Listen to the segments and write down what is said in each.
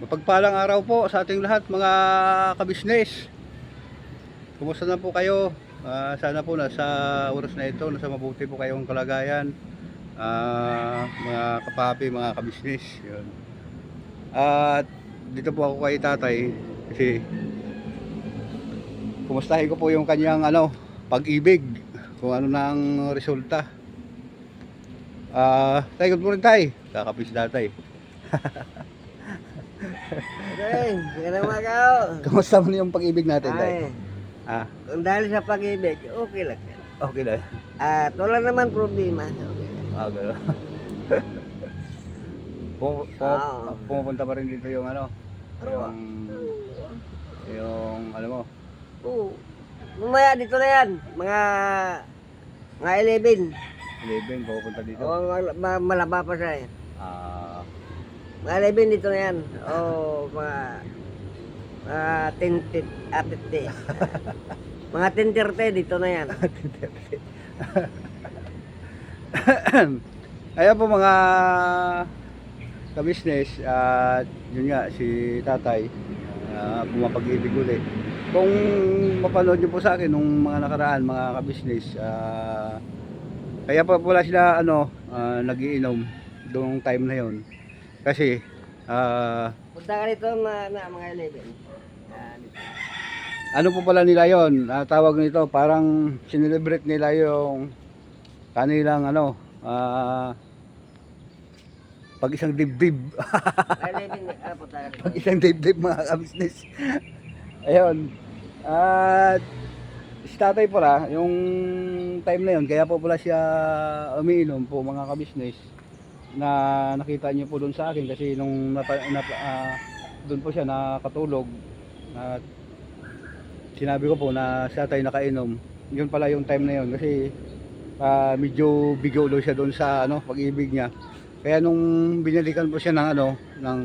Mapagpalang araw po sa ating lahat mga kabisnes. Kumusta na po kayo? Ah, sana po nasa oras na ito, nasa mabuti po kayong kalagayan. Ah, mga kapapi, mga kabisnes. Yun. At dito po ako kay tatay kasi kumustahin ko po yung kanyang ano, pag-ibig kung ano nang resulta. Ah, tayo good morning tay. Kakapis tatay. Okay, magandang umaga ho. Kamusta mo yung pag-ibig natin tay? Ay, Ah, kung dahil sa pag-ibig, okay lang. okay na. At wala naman problema. Okay. Ah, gano'n. Pum- pum- Ah. pumupunta pa rin dito yung ano, Ano yung, yung ano mo, Oo. Mamaya dito na yan. Mga mga 11. 11, pupunta dito. O ma- ma- malaba pa siya eh. Ah, Mga 11 dito na yan. O mga mga 10, 10, ah, 50. mga 10, dito na yan. Ayan po mga ka-business at yun nga si tatay uh, pumapag-ibig ulit. Kung mapanood nyo po sa akin nung mga nakaraan mga ka-business ah, kaya pa wala sila ano ah, nagiinom doong time na yon kasi ah, Punta ka dito na, na mga 11. Yan. ano po pala nila yon Ah, tawag nito parang sinelebrate nila yung kanilang ano ah, pag isang dibdib Mga 11, ah, punta ka dito. pag isang dibdib mga ka-business ayun at si tatay pala yung time na yun kaya po pala siya umiinom po mga ka-business na nakita niyo po doon sa akin kasi nung napa, napa, ah, doon po siya nakatulog at sinabi ko po na siya tayo nakainom. Yun pala yung time na yun kasi ah, medyo bigo siya doon sa ano pag-ibig niya. Kaya nung binalikan po siya ng ano ng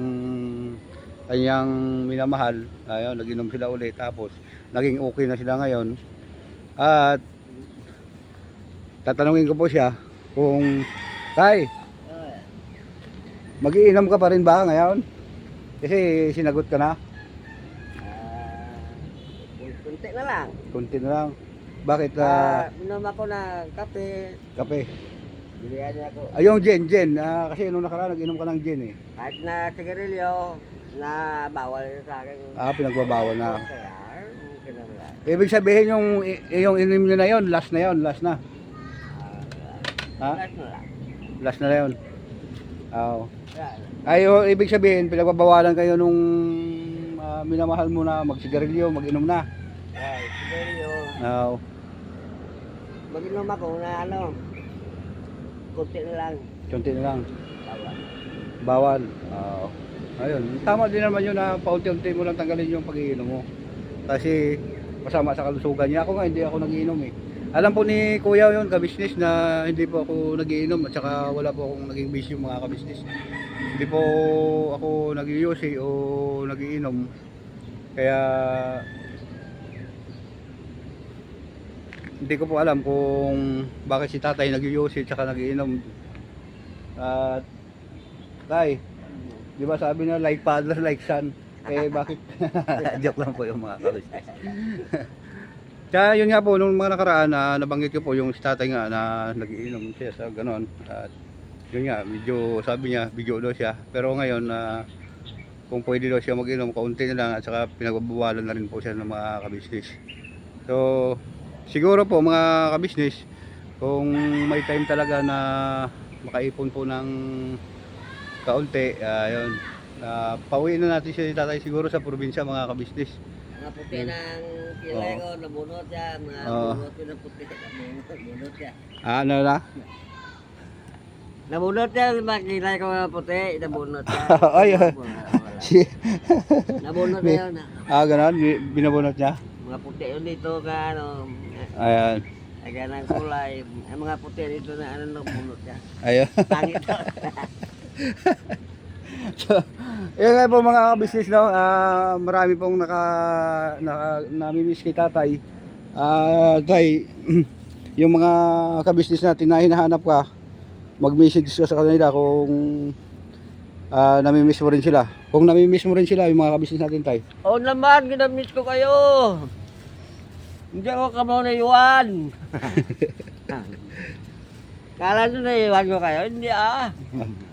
kanyang minamahal ayun nag-inom sila ulit. Tapos naging okay na sila ngayon. At tatanungin ko po siya kung tay magiinom ka pa rin ba ngayon? Kasi sinagot ka na. Ah, kunti na lang. kunti na lang. Bakit Ah, ah, minom ako ng kape. kape? Bilihan niya ako. ay yung gin gin. Ah, kasi nung nakaraan nag-inom ka ng gin eh. Kahit na sigarilyo, na bawal sa akin. ah pinagbabawal na. Ibig sabihin yung yung inom nyo na yon last na yon last na. Ha? Last na lang. last na na yon Oo. Ay, o, ibig sabihin, pinagbabawalan kayo nung ah, minamahal mo na magsigarilyo, mag-inom na. Ay, sigarilyo. Oo. Mag-inom ako na ano, kunti na lang. Kunti na lang. Bawal. Bawal. Oo. Ayun. Tama din naman yun na paunti-unti mo lang tanggalin yung pag-iinom mo. Kasi masama sa kalusugan niya. Ako nga, hindi ako nagiinom eh. Alam po ni Kuya yun, kabisnes, na hindi po ako nagiinom at saka wala po akong naging bisyo mga kabisnes. Hindi po ako nag-iusi o nagiinom. Kaya hindi ko po alam kung bakit si tatay nag-iusi at saka nagiinom. At tay, di ba sabi na like father, like son? Eh bakit? Joke lang po yung mga kabisnes. Kaya yun nga po, nung mga nakaraan na nabanggit ko po yung tatay nga na nagiinom siya sa ganon. At yun nga, medyo sabi niya, bigyo daw siya. Pero ngayon, na kung pwede daw siya mag-inom, kaunti na lang at saka pinagbabawalan na rin po siya ng mga kabisnes. So, siguro po mga kabisnes, kung may time talaga na makaipon po ng kaunti, ayun, uh, pauwiin na natin siya tatay siguro sa probinsya mga kabisnes. Puti ng kilay ko, nabunot siya. Mga Oo. bunot ko ng puti, nabunot, nabunot siya. Ah, ano na? Nabunot siya, mga kilay ko puti, nabunot siya. Ay, ay. Nabunot na yun. ah. ah, ganon, bi- binabunot niya. Mga puti yun dito ka, ano, Ayan. aga ng kulay. Ang mga puti dito na ano, nabunot siya. Ayun. Pangit. so, yun nga po mga business no, ah, marami pong naka, naka namimiss kay tatay. Ah, tay, yung mga ka-business natin na hinahanap ka, mag-message ka sa kanila kung ah, namimiss mo rin sila. Kung namimiss mo rin sila, yung mga kabisnes natin tay. Oo naman, ginamiss ko kayo. Hindi ako kamo na iwan. Kala nyo na iwan ko kayo? Hindi ah.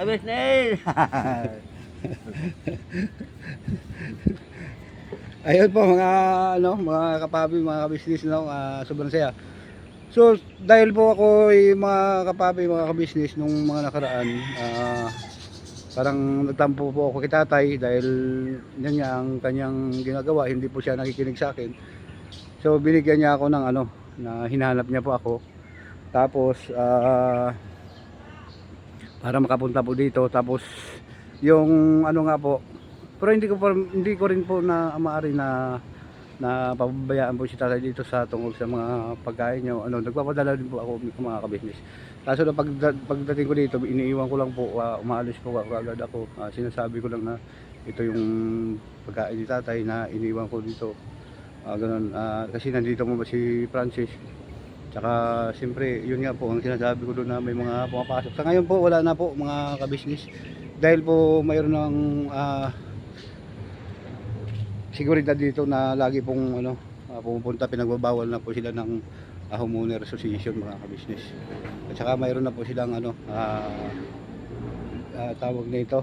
Abis na eh. Ayun po mga ano, mga kapabi, mga kabisnes no, ah, sobrang saya. So dahil po ako ay mga kapabi, mga kabisnes nung mga nakaraan, ah, parang nagtampo po ako kay tatay dahil yan nga ang kanyang ginagawa, hindi po siya nakikinig sa akin. So binigyan niya ako ng ano, na hinahanap niya po ako. Tapos ah, para makapunta po dito, tapos yung ano nga po, pero hindi ko pa, hindi ko rin po na maaari na na pababayaan po si tatay dito sa tungkol sa mga pagkain niyo. Ano, nagpapadala din po ako mga kabisnes. Kaso na pag, pagdating ko dito, iniiwan ko lang po, ah, umaalis po ako agad ako. Ah, sinasabi ko lang na ito yung pagkain ni tatay na iniiwan ko dito. Ah, ganun. Ah, kasi nandito mo ba si Francis? Tsaka siyempre, yun nga po ang sinasabi ko doon na may mga pumapasok. Sa ngayon po, wala na po mga kabisnes. Dahil po mayroon ng ah, seguridad dito na lagi pong ano, ah, pumupunta, pinagbabawal na po sila ng uh, homeowner association mga kabisnes. At saka mayroon na po silang ano, ah, ah, tawag na ito.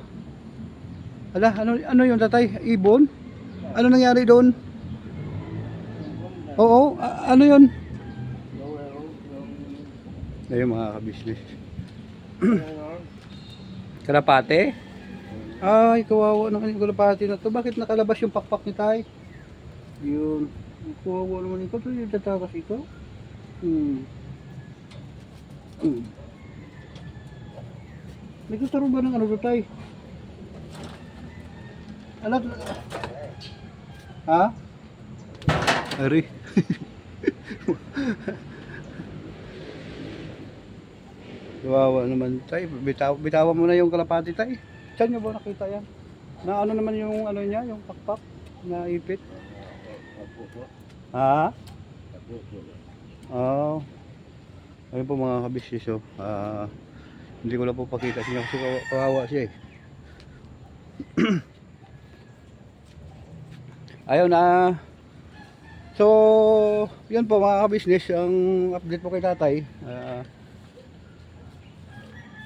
Ala, ano, ano yung tatay? Ibon? Ano nangyari doon? Oo, a- ano yun? Ayun mga kabisnes. Kalapate? Ay, kawawa naman yung kalapate na to. Bakit nakalabas yung pakpak ni Tay? Yun. Kawawa naman ikaw. Ito yung tatakas ikaw. Hmm. Hmm. Nagtuturo ba ng ano to, Tay? Alam? Ha? Ari. Kawawa naman tay. Bitaw, bitawan mo na yung kalapati tay. Saan nyo ba nakita yan? Na ano naman yung ano niya, yung pakpak na ipit? Ha? Oo. Oh. Ayun po mga kabisnes oh. Ah, hindi ko lang po pakita siya kasi kawa- kawawa siya eh. Ayun na. so, yun po mga kabisnes, ang update po kay tatay. Ah,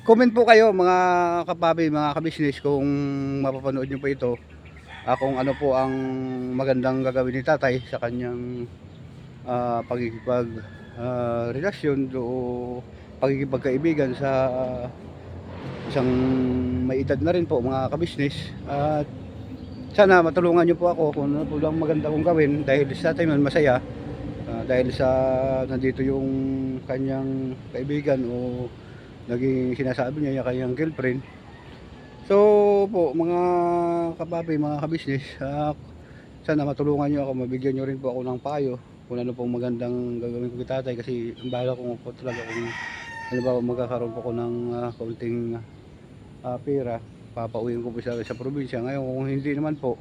Comment po kayo mga kapabi, mga kabisnes kung mapapanood nyo po ito. Ah, kung ano po ang magandang gagawin ni tatay sa kanyang ah, pagkikipag ah, relasyon o pagkikipagkaibigan sa isang may edad na rin po mga kabisnes. At sana matulungan nyo po ako kung ano po lang maganda kong gawin dahil sa tatay man masaya. Ah, dahil sa nandito yung kanyang kaibigan o naging sinasabi niya yung kanyang girlfriend. So po mga kapapi, mga kabisnes, ah, sana matulungan niyo ako, mabigyan niyo rin po ako ng payo kung ano pong magandang gagawin ko kay tatay kasi ang bala ko po talaga kung ano ba magkakaroon po ko ng ah, kaunting ah, pera, papauwiin ko po siya sa probinsya. Ngayon kung hindi naman po,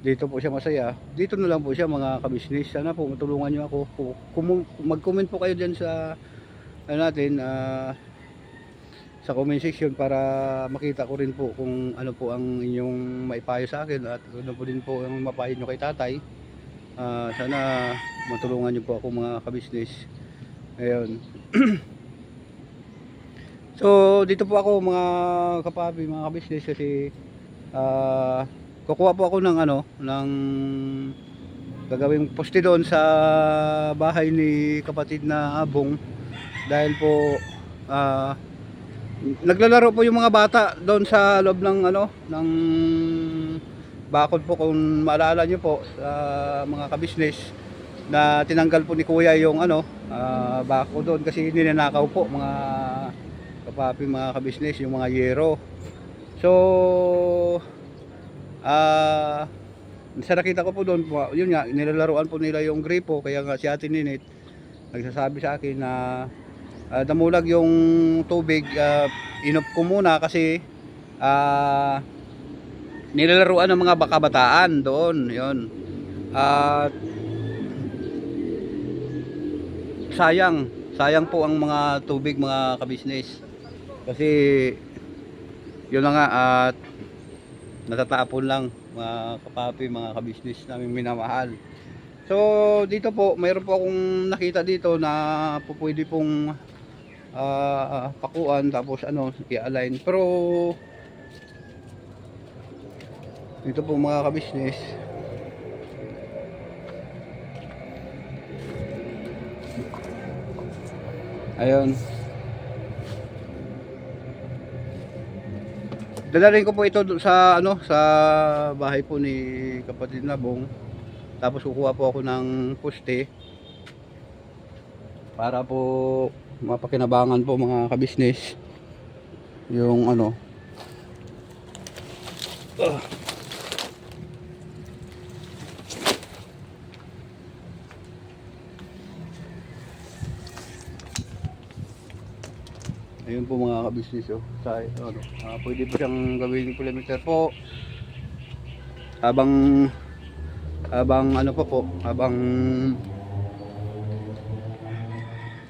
dito po siya masaya, dito na lang po siya mga kabisnes. Sana po matulungan niyo ako. Mag-comment po kayo dyan sa ano natin, ah, sa comment section para makita ko rin po kung ano po ang inyong maipayo sa akin at ano po din po ang mapayo nyo kay tatay. Ah, sana matulungan nyo po ako mga kabisnes. Ayun. so dito po ako mga kapabi, mga kabisnes kasi ah, kukuha po ako ng ano, ng gagawing poste doon sa bahay ni kapatid na Abong dahil po ah naglalaro po yung mga bata doon sa loob ng ano ng bakod po kung maalala nyo po sa mga kabisnes na tinanggal po ni kuya yung ano ah, bako doon kasi ninanakaw po mga kapapi mga kabisnes yung mga yero. So ah sa nakita ko po doon po, yun nga nilalaruan po nila yung gripo kaya nga si Ate Ninit nagsasabi sa akin na Ah, damulag yung tubig ah, inop ko muna kasi ah, nilalaruan ng mga bakabataan doon yon at sayang sayang po ang mga tubig mga kabisnes kasi yun na nga at natatapon lang mga kapapi, mga kabisnes namin minamahal. So dito po, mayroon po akong nakita dito na po pwede pong ah, pakuan tapos ano, i-align. Pero dito po mga kabisnes Ayun. Dadalhin ko po ito sa ano sa bahay po ni kapatid na Bong. Tapos kukuha po ako ng poste para po mapakinabangan po mga kabisnes yung ano Ah. Ayun po mga kabisnes oh. Sa, ano, ah, pwede po siyang gawing kilometer po. Habang habang ano pa po, habang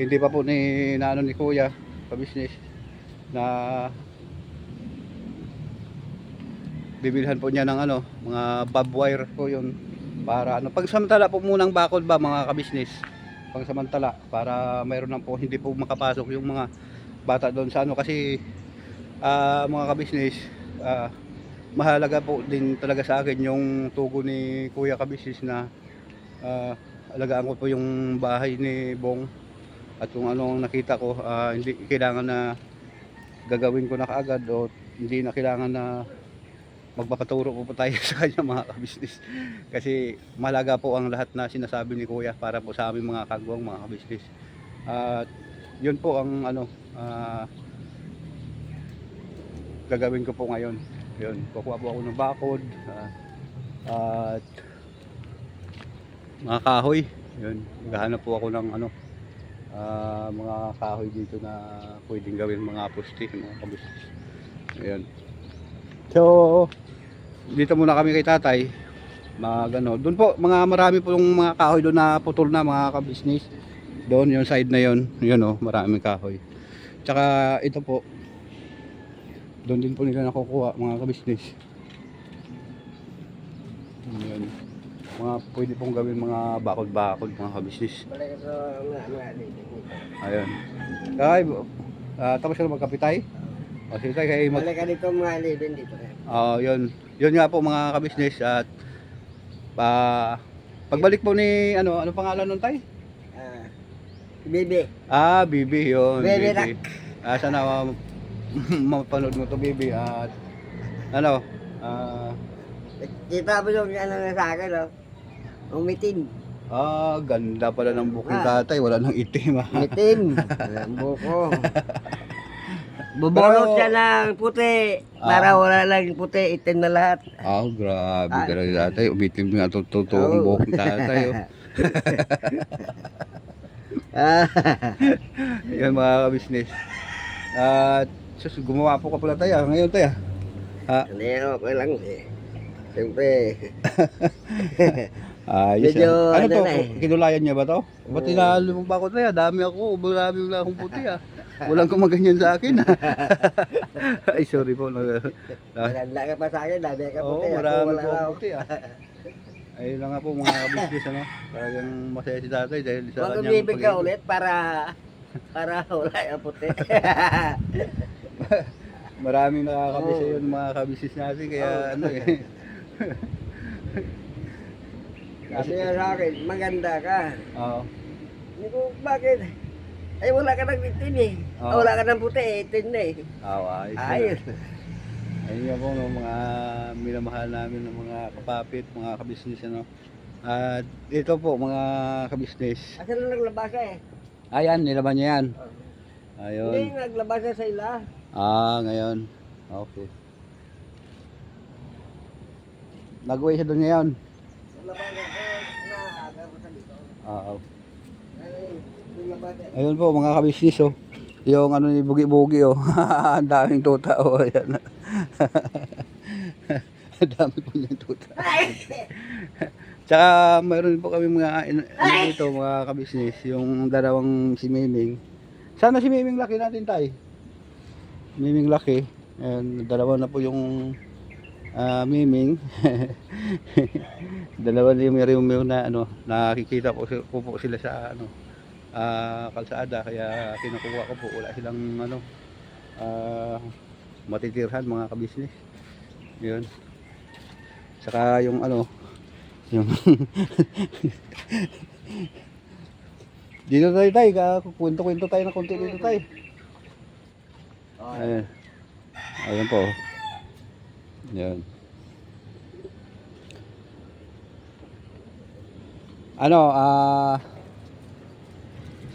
hindi pa po ni naano ni Kuya kabisnes na bibilhan po niya ng ano, mga bob wire po yun para ano, pagsamantala po munang bakod ba mga kabisnes pagsamantala para mayroon lang po hindi po makapasok yung mga bata doon sa ano. Kasi ah, mga kabisnes ah, mahalaga po din talaga sa akin yung tugo ni Kuya Kabisnes na ah, alagaan ko po yung bahay ni Bong at kung ano ang nakita ko ah, hindi kailangan na gagawin ko na kaagad o hindi na kailangan na magpapaturo po po tayo sa kanya mga kabisnes kasi malaga po ang lahat na sinasabi ni Kuya para po sa aming mga kagwang mga kabisnes at yun po ang ano ah, gagawin ko po ngayon. Yun kukuha po ako ng bakod ah, at mga kahoy. Yun maghahanap po ako ng ano ah, mga kahoy dito na pwedeng gawin mga pusti mga kabisnes ayun so dito muna kami kay tatay. Mga ano doon po mga marami po yung mga kahoy doon na putol na mga kabisnes doon yung side na yon yun oh maraming kahoy. Tsaka ito po. Doon din po nila nakukuha mga kabisnes yun mga pwede pong gawin mga bakod-bakod mga mga dito. ayun kay ah, tapos na magkapitay o sige tayo kay mag Balik ka dito mga alibin dito. Ah, yun. Yun nga po mga kabisnes at pa pagbalik po ni ano ano pangalan nun tay? Ah, Bibi. Ah, Bibi yun. Bibi Bibi. Ah, sana uh, mapanood mo to Bibi at ano ah Kita mo yung ano na sa akin, oh. Umitin. ah, ganda pala ng buking Ah. tatay, wala nang itim ah. Umitin. Ang buko. Bubunot Pero- siya ng puti. Ah. Para wala lang puti, itim na lahat. Ah, grabe Ah. rin tatay. Umitim nga to totoo ang Oo. buking tatay. Oh. Ah, Yan mga kabisnes. At sus, gumawa po ka pala tayo ngayon tayo. Ah, Hindi, okay lang eh. Siyempre, Ayos Medyo yan. Ano ano to? na eh. Kinulayan niya ba to? Ba't Oo. tinalo mo pa ako tayo? Dami ako. Marami wala akong puti ah. Walang kumaganyan sa akin ah. Ay, sorry po. Nag- Ah. maganda ka pa sa akin, dami ka Oo, puti. Ako marami po akong puti ah. Ayun lang nga po mga kabisnes ano. Talagang masaya si tatay dahil sa Huwag kanyang umibig ka pag- ulit para para wala yung puti. Maraming nakakabisa Oo. yun mga kabisnes natin kaya Oo. ano eh. Sabi nga sa akin, maganda ka. Oo. Hindi ko, bakit? Ay, wala ka ng itim eh. Oo. Ah, wala ka ng puti eh, itim na eh. Awa, ayos. Ayos. Ayun nga po no, mga minamahal namin ng mga kapapit, mga kabisnes ano. At ito po mga kabisnes. Asa na naglabasa eh? Ayan, nilaban niya yan. Hindi, Ayun. naglabasa sa ila. Ah, ngayon. Okay. Nag-uwi siya doon ngayon. Naglabasa ko, naaga ko sa dito. Oo. Ayun po mga kabisnes oh. Yung ano ni Bugi-Bugi oh. Ang daming tuta oh. Ayan. Ang dami po niyang tuta. Tsaka mayroon po kami mga ano dito mga kabisnes, yung dalawang si Miming. Sana si Miming laki natin tay. Miming laki. Ayan, dalawa na po yung ah, miming. dalawa na yung Romeo na ano, nakikita ko, ko po sila sa ano, ah, kalsada kaya kinukuha ko po wala silang ano ah, matitirhan mga kabisnes. Yun. Saka yung ano, yung Dito tayo tayo, kwento-kwento tayo ng konti dito tayo. Ayan. Ayan po. oh. Ano, ah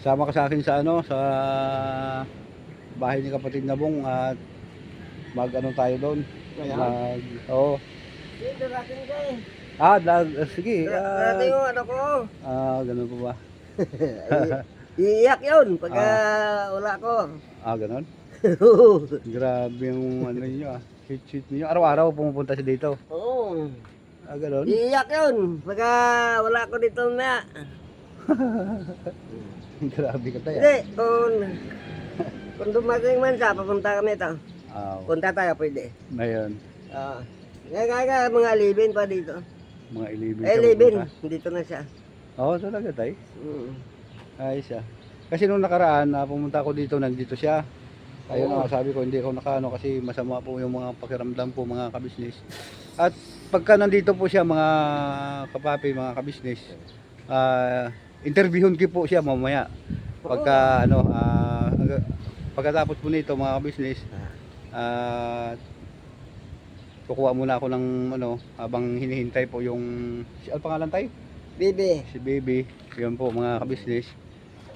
sama ka sa akin sa ano, sa bahay ni kapatid na Bong at mag ano tayo doon. Mag, oh. Ka eh. Ah, dag, sige. Ah, yung ano ko. ah, ganun po ba? Iiyak yun pagka wala ko. Ah, ganun? Grabe yung ano niyo ah. Hit-hit niyo. Araw-araw pumupunta siya dito. Oo. Ah, ganun? Iiyak yun pagka wala ko dito na. Grabe ka tayo. Hindi, kung, kung dumating man siya, papunta kami ito. Ah, Punta tayo, pwede. ngayon, Oo. Nga, nga, nga, mga libin pa dito. mga 11. Eh, libin. Dito na siya. Oo, talaga tayo. Mm. Ayos siya. Kasi nung nakaraan, na pumunta ako dito, nandito siya. Ayun Oo. nga, sabi ko, hindi ako nakaano kasi masama po yung mga pakiramdam po, mga kabisnes. At pagka nandito po siya, mga kapapi, mga kabisnes, ah interviewin ko po siya mamaya. Pagka, ano, hangga- pagkatapos po nito, mga kabisnes, ah kukuha muna ako ng ano habang hinihintay po yung si ano pangalan tayo? Bibi. Si Baby. Yun po mga kabisnes.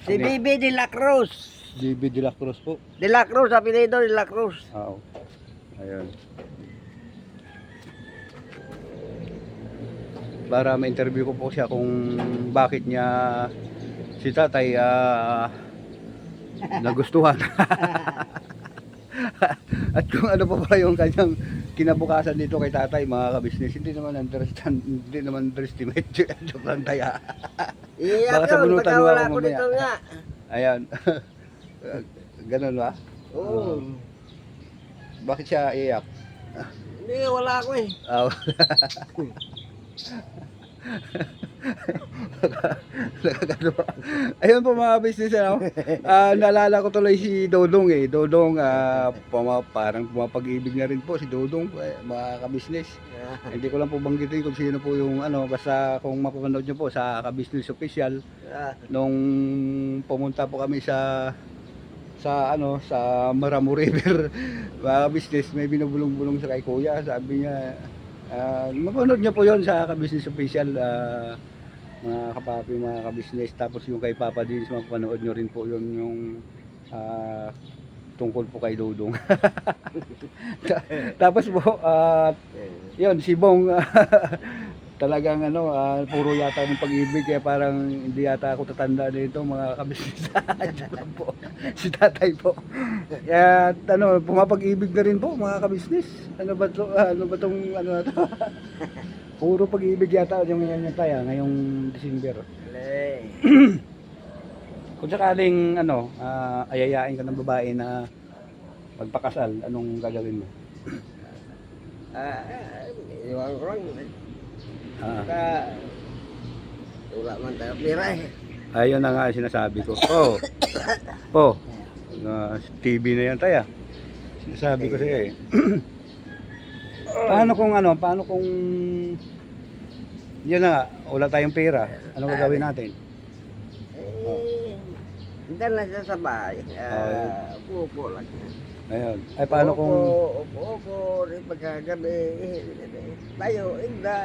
Si Bibi de la Cruz. Baby de la Cruz po. De la Cruz, apelido de la Cruz. Oo. Ayun. Para ma-interview ko po siya kung bakit niya si tatay ah, nagustuhan. At kung ano pa ba yung kanyang kinabukasan dito kay tatay mga kabisnes. Hindi naman understand, hindi naman underestimate. Joke lang tayo. Iiyak Baka yun pagka wala ko dito nga. Ayan. Ganun ba? Oo. Bakit siya iyak? Hindi, wala ako eh. Ah, Nakakatawa. Ayun po mga business ano. Ah, naalala ko tuloy si Dodong eh. Dodong ah, puma, parang pumapag-ibig na rin po si Dodong eh, mga ka-business. Hindi ko lang po banggitin kung sino po yung ano basta kung mapapanood niyo po sa ka-business official Ah, nung pumunta po kami sa sa ano sa Maramo River mga business may binubulong-bulong sa kay kuya sabi niya ah mapanood niyo po yon sa ka-business official ah, mga kapapi mga ka-business. Tapos yung kay Papa Dins mapanood niyo rin po yon yung ah, tungkol po kay Dudong tapos po ah, yun si Bong talagang ano ah, puro yata ng pag-ibig kaya parang hindi yata ako tatanda nito mga kabisnes Joke lang po. Si tatay po. Kaya ano pumapag-ibig na rin po mga kabisnes ano ba to ah, ano ba tong ano na to? Puro pag-ibig yata yung yan yung kaya ngayong December. Kung sakaling ano ah, ayayain ka ng babae na magpakasal anong gagawin mo? Ah, iwan ko lang. Ah, Baka wala man tayo pera eh. Ayun na nga sinasabi ko. Po. Po. Na TV na yan tayo. Sinasabi ko sa'yo eh. paano kung ano, paano kung yun na nga, wala tayong pera. Ano gagawin natin? Eh, hindi na siya sa bahay. Ah, upo lang. Ayun. Ay paano kung Upo, upo, upo. Rin pagkagabi. Tayo, igda.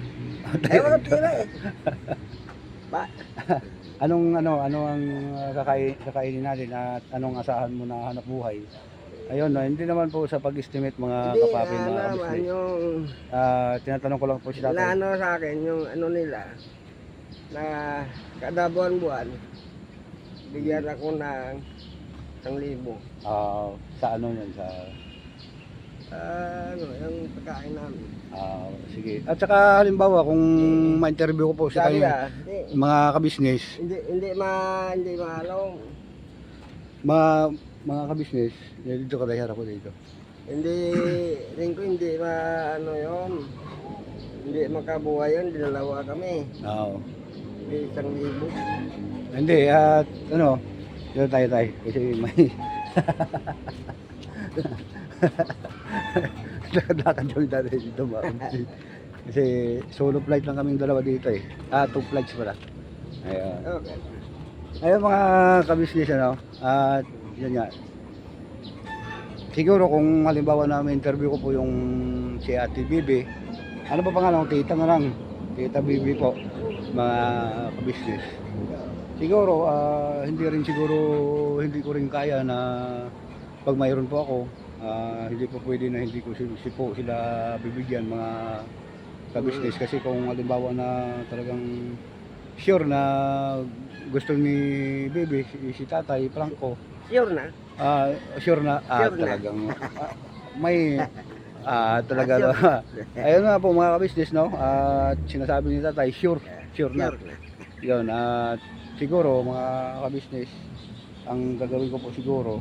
Tayo wala pera eh. Ba, anong ano, ano ang uh, kakain, kakainin natin at anong asahan mo na hanap buhay? Ayun, no, hindi naman po sa pag-estimate mga hindi, kapapi, mga ano naman, yung Ah, tinatanong ko lang po si tatay. Inaano sa akin yung ano nila na kada buwan-buwan bigyan ako ng isang libo. Ah, sa ano yan, sa Ah, ano, yung pagkain namin. Ah, sige. At saka halimbawa kung ma-interview ko po sa Sabi kayo ah, hindi, mga kabisnes, hindi, hindi ma, hindi ma, ano, mga mga kabisnes, eh, dito ka dahil ako dito. Hindi, rin ko hindi ma, ano yun. Hindi makabuhay yun, dinalawa kami. Oo. Hindi isang libo. Hindi, at ano, dito tayo tayo. Kasi may... Lakad kami dati dito ba? Kasi solo flight lang kaming dalawa dito eh. Ah, two flights pala. Ayun. Okay. Ayun mga kabisnes ano. At yun nga. Siguro kung halimbawa na may interview ko po yung si Ate Bibi, ano ba pangalan ko? Tita na lang. Tita Bibi po. Mga kabisnes. Siguro, ah, hindi rin siguro, hindi ko rin kaya na pag mayroon po ako, ah, hindi po pwede na hindi ko si, si po sila bibigyan mga ka-business kasi kung halimbawa na talagang sure na gusto ni Bibi, si, si Tatay Franco, Sure na? ah, sure na, ah, Sure na. talagang ah, may ah, talaga Ah, sure. ayun nga po mga ka-business no at sinasabi ni Tatay sure sure na Sure na. yun, at siguro mga ka-business, ang gagawin ko po siguro,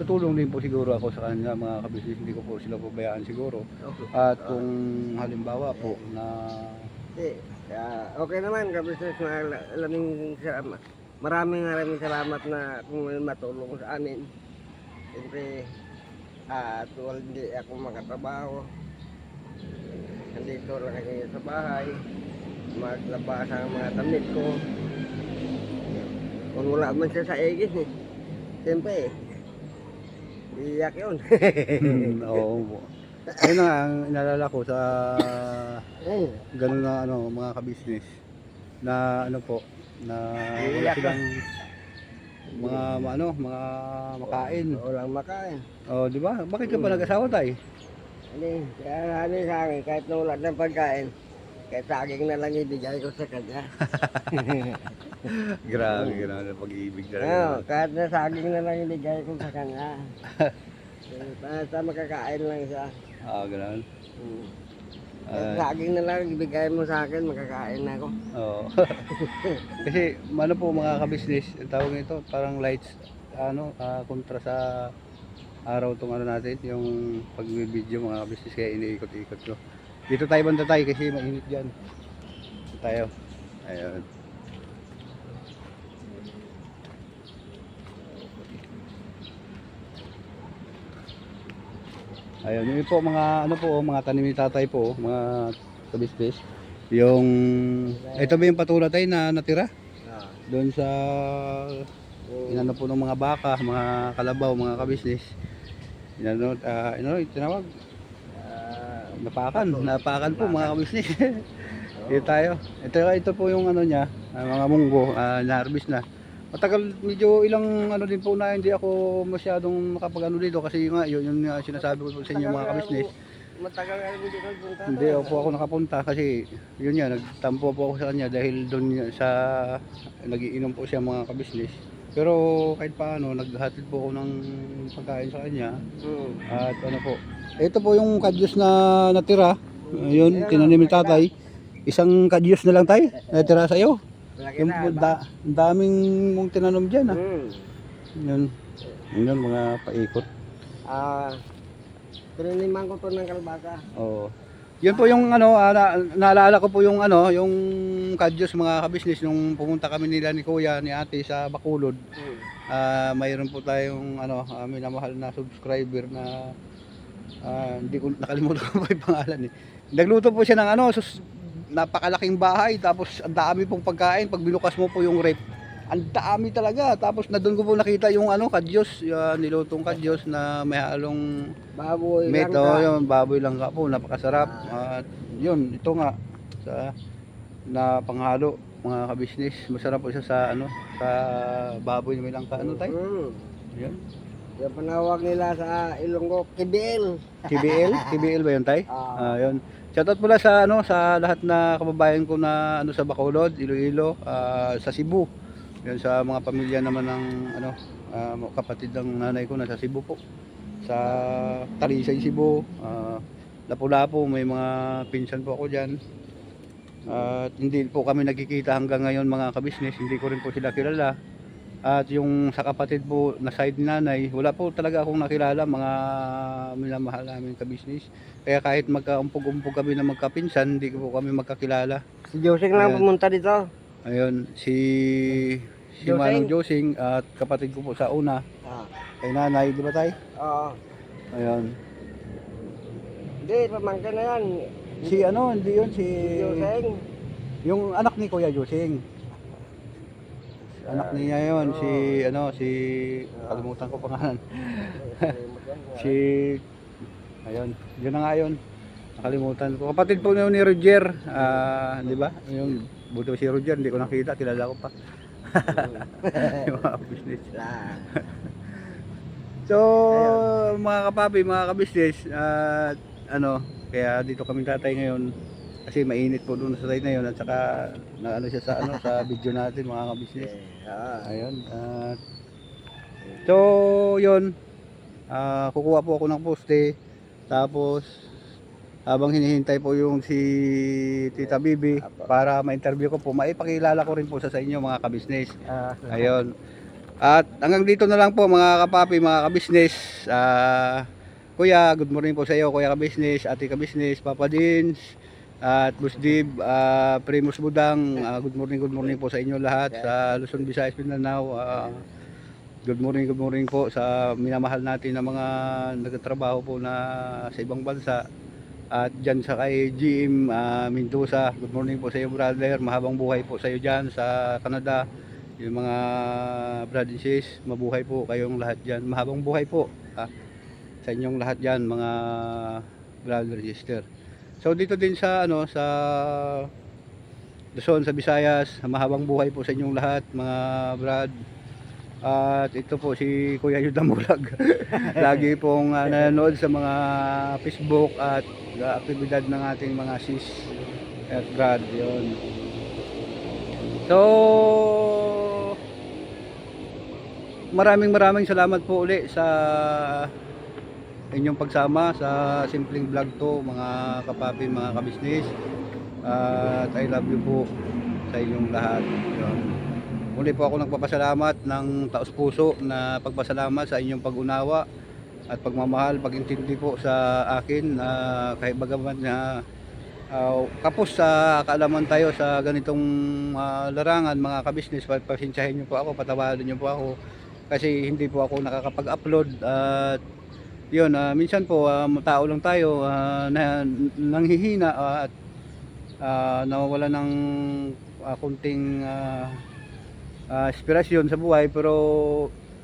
tutulong din po siguro ako sa kanila mga ka-business, hindi ko po sila pabayaan siguro. Okay. At kung halimbawa po na okay naman, kabisnes na alaming salamat. Maraming maraming salamat na kung matulong sa amin. Siyempre, ah, tuwal hindi ako makatrabaho. Nandito lang kayo sa bahay. Maglabas ang mga damit ko. Kung wala man siya sa egis eh. Siyempre, iyak yun. hmm, oo. Ayun na ang inalala ko sa Ayun. ganun na ano, mga ka-business na ano po, na wala silang mga ano, mga makain. Walang makain. Oh, di ba? Bakit ka pa nag-asawa tayo? Hindi, kaya sa akin, kahit na wala ng pagkain, kahit saging na lang ibigay ko sa kanya. Grabe, grabe na pag-ibig Oo, talaga. kahit na saging na lang ibigay ko sa kanya. Basta makakain lang siya. Ah, ganun. Hmm. Ah, saging na lang ibigay mo sa akin, makakain na ako. Oo. Kasi ano po mga ka-business, ang tawag nito, parang lights ano, ah, kontra sa araw tong ano natin, yung pag-video mga ka-business kaya iniikot-ikot ko. Dito tayo banda tayo kasi mainit diyan. Tayo. Ayun. Ayun, yun po mga ano po, mga tanim ni tatay po, mga kabisbis. Yung ito ba yung patula tayo na natira? Doon sa inano po ng mga baka, mga kalabaw, mga kabisnes. Inano, ah, inano, tinawag, napakan, napakan po mga kabisnes. Dito tayo. Ito, ito po yung ano niya, ah, mga munggo, ah, na-harvest na. Matagal, medyo ilang ano din po na hindi ako masyadong makapag ano dito kasi nga yun yung ah, sinasabi ko sa inyo mga kabisnes. Matagal nga hindi ko punta. Hindi po ako nakapunta kasi yun nga, nagtampo po ako sa kanya dahil doon sa nagiinom po siya mga kabisnes. Pero kahit paano, naghatid po ako ng pagkain sa kanya Hmm. at ano po. Ito po yung kadyos na natira. Yun, tinanim ni tatay. Isang kadyos na lang tayo, natira sa iyo. Yung po, da, daming mong tinanom dyan. Ah. Hmm. Yun, yun mga paikot. Ah, pinaniman ko to ng kalbasa. Oo. Yun po yung ano, ah, na, naalala ko po yung ano, yung kadyos mga kabisnes nung pumunta kami nila ni Kuya, ni Ate sa Bakulod. Hmm. Ah, mayroon po tayong ano, uh, minamahal na subscriber na ah, hindi ko nakalimutan ko pa yung pangalan eh. Nagluto po siya ng ano, sus, napakalaking bahay tapos ang dami pong pagkain pag binukas mo po yung rep. Ang dami talaga. Tapos na doon ko po nakita yung ano, kadyos, yung nilutong kadyos na may halong Baboy lang Meto, ka. yung baboy lang ka po, napakasarap. At yun, ito nga sa na panghalo mga kabisnes. Masarap po siya sa ano, sa baboy na may lang ka ano tayo. Hmm. Yan. Yung panawag nila sa Ilonggo, Kibil. TBL, TBL ba yun tay? Ah. Ah, yun. Shoutout pala sa ano sa lahat na kababayan ko na ano sa Bacolod, Iloilo, ah, sa Cebu. Yan sa mga pamilya naman ng ano mga kapatid ng nanay ko nasa Cebu po. Sa Talisay, Cebu, ah, Lapu-Lapu, may mga pinsan po ako diyan. At hindi po kami nagkikita hanggang ngayon mga kabisnes, hindi ko rin po sila kilala. At yung sa kapatid po na side ni nanay, wala po talaga akong nakilala mga minamahal namin ka-business. Kaya kahit magkaumpog-umpog kami na magkapinsan, hindi ko po kami magkakilala. Si Joseng lang pumunta dito. Ayun, si si Joseng. Manong Josing at kapatid ko po sa una, Ah. kay nanay, di ba tay? Oo. Ayun. Hindi, pamangkin na yan. Si ano, hindi yun, si... Joseng. Yung anak ni Kuya Josing. Anak niya yun, si ano, si... Kalimutan ko pangalan. si... Ayun, yun na nga yun. Nakalimutan ko. Kapatid po ni Roger, ah, di ba? Yung buto si Roger, hindi ko nakita, kilala ko pa. yung mga business. So, mga kapapi, mga kabisnes, at ano, kaya dito kami tatay ngayon kasi mainit po doon sa side na yun at saka na ano siya sa ano sa video natin mga kabisnes. Ah. Ayun. At so, yun. Ah, kukuha po ako ng poste. Tapos habang hinihintay po yung si Tita Bibi para ma-interview ko po, maipakilala ko rin po sa sa inyo mga kabisnes. Ah. Ayun. At hanggang dito na lang po mga kapapi, mga kabisnes. Ah, kuya, good morning po sa iyo, kuya kabisnes, ate kabisnes, Papa Dins, at Busdib, ah, Primus Budang. Ah, good morning, good morning po sa inyo lahat sa Luzon, Visayas, Mindanao. Ah, good morning, good morning po sa minamahal natin na mga nagtatrabaho po na sa ibang bansa. At dyan sa kay GM ah, Mendoza, good morning po sa iyo brother, mahabang buhay po sa iyo dyan sa Canada. Yung mga sis, mabuhay po kayong lahat dyan. Mahabang buhay po ah, sa inyong lahat dyan, mga brother and sister. So dito din sa ano sa Luzon, sa Visayas, mahabang buhay po sa inyong lahat, mga brad. At ito po si Kuya Yuda Mulag. Lagi pong ah, nanonood sa mga Facebook at ah, aktibidad ng ating mga sis at brad. Yun. So, maraming maraming salamat po uli sa inyong pagsama sa simpleng vlog to mga kapapi, mga kabisnes. At I love you po sa inyong lahat. Yun. Muli po ako nagpapasalamat ng taos puso na pagpasalamat sa inyong pag-unawa at pagmamahal, pag-intindi po sa akin na kahit bagaman na ah, kapos sa kaalaman tayo sa ganitong ah, larangan mga kabisnes, pasensyahin niyo po ako, patawarin niyo po ako kasi hindi po ako nakakapag-upload at yun, ah, minsan po ah, tao lang tayo ah, na nanghihina ah, at ah, nawawala ng ah, kunting ah, inspirasyon sa buhay. Pero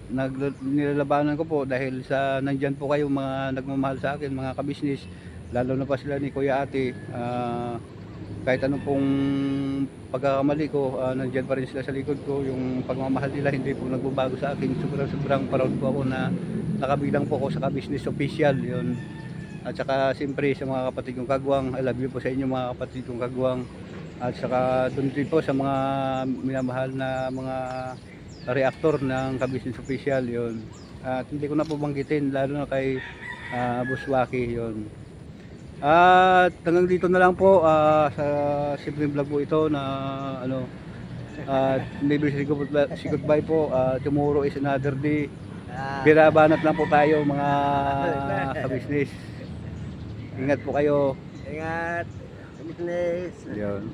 nag nilalabanan ko po dahil sa nandyan po kayo mga nagmamahal sa akin mga kabisnes lalo na pa sila ni Kuya Ate ah, kahit anong pong pagkakamali ko ah, nandyan pa rin sila sa likod ko. Yung pagmamahal nila hindi po nagbabago sa akin. Sobrang sobrang proud po ako na nakabilang po ako sa kabisnes official yun. At saka siyempre sa mga kapatid kong kagwang I love you po sa inyo mga kapatid kong kagwang. At saka doon din po sa mga minamahal na mga reactor ng kabisnes official yon at hindi ko na po banggitin lalo na kay uh, Buswaki yon at hanggang dito na lang po ah, sa simpleng vlog po ito na ano at maybe say goodbye, say goodbye po. Ah, tomorrow is another day. Ah. Birabanat lang po tayo mga kabisnes ingat po kayo Ingat. Business. yun